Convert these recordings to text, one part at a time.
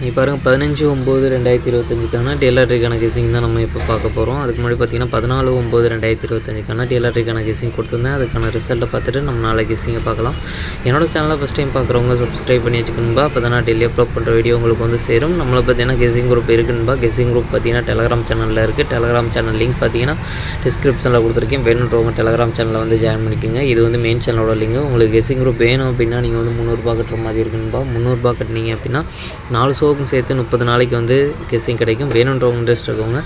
நீ பாருங்கள் பதினஞ்சு ஒம்பது ரெண்டாயிரத்தி இருபத்தஞ்சுக்கான டிஎல்ஆர்டிக்கான கணக்கேசிங் தான் நம்ம இப்போ பார்க்க போகிறோம் அதுக்கு முன்னாடி பார்த்தீங்கன்னா பதினாலு ஒம்பது ரெண்டாயிரத்தி இருபத்தஞ்சுக்கான டிஎல்ஆர்டிக்கான கணக்கேசிங் கொடுத்துருந்தேன். அதுக்கான ரிசல்ட்டை பார்த்துட்டு நம்ம நாளை கேசிங்கை பார்க்கலாம். என்னோட சேனலை ஃபஸ்ட் டைம் பார்க்குறவங்க சப்ஸ்கிரைப் பண்ணி வச்சுக்கணும்பா. அப்போ தான் நான் டெய்லி அப்லோட் பண்ணுற வீடியோ உங்களுக்கு வந்து சேரும். நம்மளை பார்த்தீங்கன்னா கெஸிங் குரூப் இருக்குன்பா கெஸிங் குரூப் பார்த்தீங்கன்னா டெலகிராம் சேனலில் இருக்குது டெலகிராம் சேனல் லிங்க் பார்த்தீங்கன்னா டிஸ்கிரிப்ஷனில் கொடுத்துருக்கேன். வேணுன்றவங்க டெலகிராம் சேனலில் வந்து ஜாயின் பண்ணிக்கோங்க. இது வந்து மெயின் சேனலோட லிங்க் உங்களுக்கு கெஸிங் குரூப் வேணும் அப்படின்னா நீங்கள் வந்து முந்நூறுபா கட்டுற மாதிரி இருக்குன்பா முந்நூறுபா கட்டினீங்க அப்படின்னா நாலு ஷோக்கும் சேர்த்து முப்பது நாளைக்கு வந்து கெஸ்ஸிங் கிடைக்கும். வேணுன்றவங்க இன்ட்ரெஸ்ட் இருக்கவங்க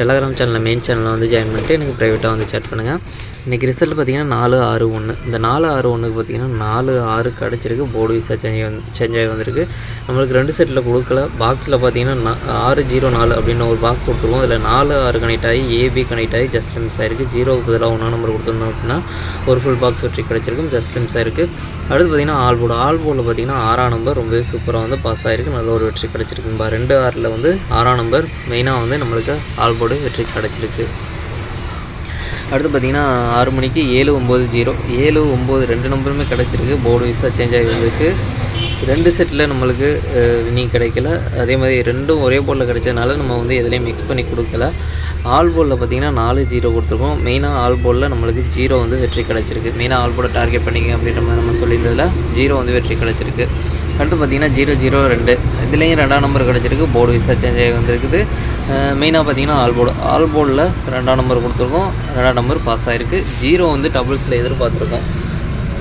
டெலகிராம் சேனலில் மெயின் சேனலில் வந்து ஜாயின் பண்ணிட்டு எனக்கு ப்ரைவேட்டாக வந்து சேட் பண்ணுங்கள் இன்றைக்கி ரிசல்ட் பார்த்தீங்கன்னா நாலு ஆறு ஒன்று இந்த நாலு ஆறு ஒன்றுக்கு பார்த்தீங்கன்னா நாலு ஆறு கிடச்சிருக்கு. போர்டு விசா சேஞ்ச் வந்து சேஞ்ச் ஆகி வந்திருக்கு. நம்மளுக்கு ரெண்டு செட்டில் கொடுக்கல. பாக்ஸில் பார்த்தீங்கன்னா ஆறு ஜீரோ நாலு அப்படின்னு ஒரு பாக்ஸ் கொடுத்துருவோம். அதில் நாலு ஆறு கனெக்ட் ஆகி ஏபி கனெக்ட் ஆகி ஜஸ்ட் மிஸ் ஆயிருக்கு. ஜீரோவுக்கு பதிலாக ஒன்றா நம்பர் கொடுத்துருந்தோம் அப்படின்னா ஒரு ஃபுல் பாக்ஸ் வெற்றி கிடச்சிருக்கும். ஜஸ்ட் மிஸ் ஆயிருக்கு. அடுத்து பார்த்தீங்கன்னா ஆல் போர்டு ஆல் போர்டில் பார்த்தீங்கன்னா ஆறாம் நம்பர் ரொம்பவே சூப்பராக வந்து பாஸ் ஆகிருக்கு நல்ல ஒரு வெற்றி கிடச்சிருக்கும்பா. ரெண்டு ஆறில் வந்து ஆறாம் நம்பர் மெயினாக வந்து நம்மளுக்கு ஆல் போர்டு வெற்றி கிடச்சிருக்கு. அடுத்து பார்த்தீங்கன்னா ஆறு மணிக்கு ஏழு ஒம்பது ஜீரோ ஏழு ஒம்பது ரெண்டு நம்பருமே கிடச்சிருக்கு. போர்டு விசா சேஞ்ச் ஆகி வந்திருக்கு ரெண்டு செட்டில் நம்மளுக்கு நீ கிடைக்கல. அதே மாதிரி ரெண்டும் ஒரே போர்டில் கிடைச்சதுனால நம்ம வந்து எதுலேயும் மிக்ஸ் பண்ணி கொடுக்கல. ஆல் போர்டில் பார்த்தீங்கன்னா நாலு ஜீரோ கொடுத்துருக்கோம். மெயினாக ஆல் போர்டில் நம்மளுக்கு ஜீரோ வந்து வெற்றி கிடச்சிருக்கு. மெயினாக ஆல் போர்டை டார்கெட் பண்ணிங்க அப்படின்ற மாதிரி நம்ம சொல்லியிருந்ததில் ஜீரோ வந்து வெற்றி கிடச்சிருக்கு. அடுத்து பார்த்தீங்கன்னா ஜீரோ ஜீரோ ரெண்டு. இதுலேயும் ரெண்டாம் நம்பர் கிடச்சிருக்கு. போர்டு விசா சேஞ்ச் ஆகி வந்திருக்குது. மெயினாக பார்த்தீங்கன்னா ஆல் போர்டு ஆல் போர்டில் ரெண்டாம் நம்பர் கொடுத்துருக்கோம். ரெண்டாம் நம்பர் பாஸ் ஆகிருக்கு ஜீரோ வந்து டபுள்ஸில் எதிர்பார்த்துருக்கோம்.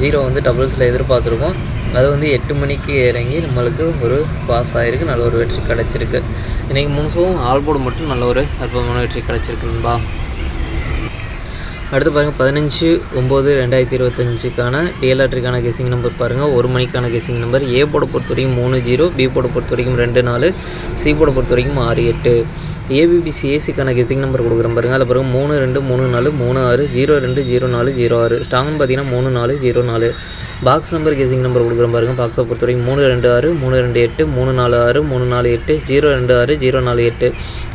ஜீரோ வந்து டபுள்ஸில் எதிர்பார்த்துருக்கோம். அது வந்து எட்டு மணிக்கு இறங்கி நம்மளுக்கு ஒரு பாஸ் ஆகிருக்கு நல்ல ஒரு வெற்றி கிடச்சிருக்கு. இன்றைக்கி முழுசும் ஆல் போர்டு மட்டும் நல்ல ஒரு அற்புதமான வெற்றி கிடச்சிருக்குன்பா அடுத்து பாருங்கள் பதினஞ்சு ஒம்பது ரெண்டாயிரத்தி இருபத்தஞ்சுக்கான டிஎல்ஆர்டிக்கான கெஸிங் நம்பர் பாருங்கள் ஒரு மணிக்கான கெஸிங் நம்பர் ஏ போட பொறுத்த வரைக்கும் மூணு ஜீரோ பி போட பொறுத்த வரைக்கும் ரெண்டு நாலு சி போட பொறுத்த வரைக்கும் ஆறு எட்டு. ஏபிபிசி ஏசிக்கான கெஸிங் நம்பர் கொடுக்குறேன் பாருங்கள் அதில் பிறகு மூணு ரெண்டு மூணு நாலு மூணு ஆறு ஜீரோ ரெண்டு ஜீரோ நாலு ஜீரோ ஆறு. ஸ்டாங்னு பார்த்தீங்கன்னா மூணு நாலு ஜீரோ நாலு. பாக்ஸ் நம்பர் கெஸிங் நம்பர் கொடுக்குறேன் பாருங்கள் பாக்ஸை பொறுத்த வரைக்கும் மூணு ரெண்டு ஆறு மூணு ரெண்டு எட்டு மூணு நாலு ஆறு மூணு நாலு எட்டு ஜீரோ ரெண்டு ஆறு ஜீரோ நாலு எட்டு.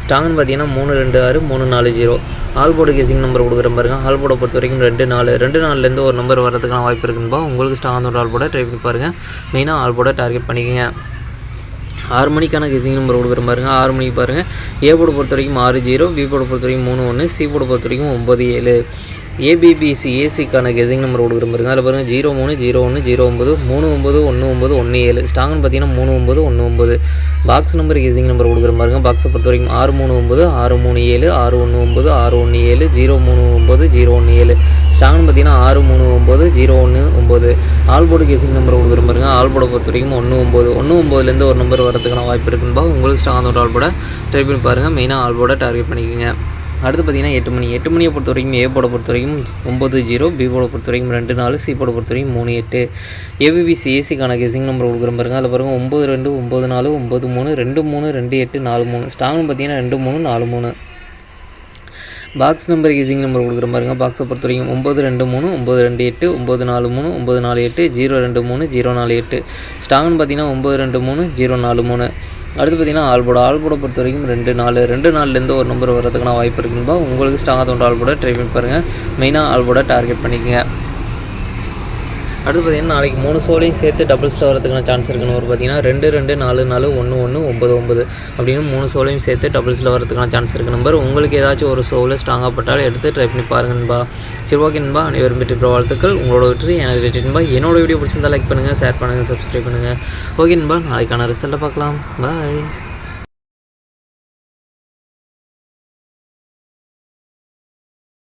ஸ்டாங்னு பார்த்தீங்கன்னா மூணு ரெண்டு ஆறு மூணு நாலு zero. All board guessing number கொடுக்குறேன் பாருங்க. ஆல் போர்டை பொறுத்த வரைக்கும் ரெண்டு நாலு. ரெண்டு நாலுலேருந்து ஒரு நம்பர் வரதுக்கான வாய்ப்பு இருக்குன்பா உங்களுக்கு ஸ்ட்ராங்கான ஆல் போர்டை ட்ரை பண்ணி பாருங்கள் மெயினாக ஆல் டார்கெட் பண்ணிக்கங்க. ஆறு மணிக்கான கெசிங் நம்பர் கொடுக்குற பாருங்க. ஆறு மணிக்கு பாருங்கள் ஏ போர்டு பொறுத்த வரைக்கும் ஆறு ஜீரோ பி போர்டு பொறுத்த வரைக்கும் மூணு ஒன்று சி போர்டு பொறுத்த வரைக்கும் ஒம்பது ஏழு. ஏபிபிசி ஏசிக்கான கெசிங் நம்பர் கொடுக்குற பாருங்க. அதில் பாருங்கள் ஜீரோ மூணு ஜீரோ ஒன்று ஜீரோ ஒம்பது மூணு ஒம்பது ஒன்று ஒம்பது ஒன்று ஏழு. ஸ்டாங்னு பார்த்தீங்கன்னா மூணு ஒம்பது ஒன்று ஒம்பது பாக்ஸ் நம்பர் கெசிங் நம்பர் கொடுக்குற பாருங்க. பாக்ஸை பொறுத்த வரைக்கும் ஆறு மூணு ஒம்பது ஆறு மூணு ஏழு ஆறு ஒன்று ஒம்பது ஆறு ஒன்று ஏழு ஜீரோ மூணு ஒம்பது ஜீரோ ஒன்று ஏழு. ஸ்ட்ராங்னு பார்த்தீங்கன்னா ஆறு மூணு ஒம்பது ஜீரோ ஒன்று ஒம்பது ஆல் கேசிங் நம்பர் கொடுக்குற பாருங்க. ஆல் பொறுத்த வரைக்கும் ஒன்று ஒம்பது ஒன்று ஒம்பதுலேருந்து ஒரு நம்பர் வரதுக்கான வாய்ப்பு இருக்குன்பா உங்களுக்கு ஸ்ட்ராங்கான ஒரு ஆல் ட்ரை பண்ணி பாருங்கள் மெயினாக ஆல்போட டார்கெட் பண்ணிக்கோங்க. அடுத்து பார்த்தீங்கன்னா எட்டு மணி. எட்டு மணியை பொறுத்த வரைக்கும் ஏ போட பொறுத்த வரைக்கும் ஒம்பது ஜீரோ. பி போட பொறுத்த வரைக்கும் ரெண்டு நாலு. சி போட பொறுத்த வரைக்கும் மூணு எட்டு. ஏபிபிசி ஏசிக்கான கெஸிங் நம்பர் கொடுக்குற பாருங்க. அதில் பாருங்கள் ஒம்பது ரெண்டு ஒம்பது நாலு ஒம்பது மூணு ரெண்டு மூணு ரெண்டு எட்டு நாலு மூணு. ஸ்டாங்னு பார்த்தீங்கன்னா ரெண்டு மூணு நாலு மூணு. பாக்ஸ் நம்பர் ஈஸிங் நம்பர் கொடுக்குற மாதிரிங்க பாக்ஸை பொறுத்த வரைக்கும் ஒம்பது ரெண்டு மூணு ஒம்பது ரெண்டு எட்டு ஒம்பது நாலு மூணு ஒம்பது நாலு எட்டு ஜீரோ ரெண்டு மூணு ஜீரோ நாலு எட்டு. ஸ்டாங்னு பார்த்தீங்கன்னா ஒம்பது ரெண்டு மூணு ஜீரோ நாலு மூணு. அடுத்து பார்த்தீங்கன்னா ஆல்போட ஆல்போட பொறுத்த வரைக்கும் ரெண்டு நாலு ரெண்டு நாலுலேருந்து ஒரு நம்பர் வரதுக்கான வாய்ப்பு இருக்குன்பா உங்களுக்கு ஸ்ட்ராங்காக தோன்ற ஆல்போட ட்ரை பண்ணி பாருங்கள் மெயினாக ஆல்போட டார்கெட் பண்ணிக்கங்க. அடுத்து பார்த்தீங்கன்னா நாளைக்கு மூணு ஷோலையும் சேர்த்து டபுள்ஸில் வரதுக்கான சான்ஸ் இருக்குன்னு ஒரு பார்த்தீங்கன்னா ரெண்டு ரெண்டு நாலு நாலு ஒன்று ஒன்று ஒம்பது ஒம்பது அப்படின்னு மூணு ஷோலையும் சேர்த்து டபுள்ஸில் வரதுக்கான சான்ஸ் இருக்கு. நம்பர் உங்களுக்கு ஏதாச்சும் ஒரு ஷோவில் ஸ்ட்ராங்காக பட்டாலும் எடுத்து ட்ரை பண்ணி பாருங்கன்பா சரி ஓகே நண்பா. அனைவரும் வெற்றி பெற வாழ்த்துக்கள். உங்களோட வெற்றி எனக்கு வெற்றி நண்பா. என்னோட வீடியோ பிடிச்சிருந்தா லைக் பண்ணுங்கள் ஷேர் பண்ணுங்கள் சப்ஸ்கிரைப் பண்ணுங்கள் ஓகே நண்பா நாளைக்கான ரிசல்ட்டை பார்க்கலாம். பாய்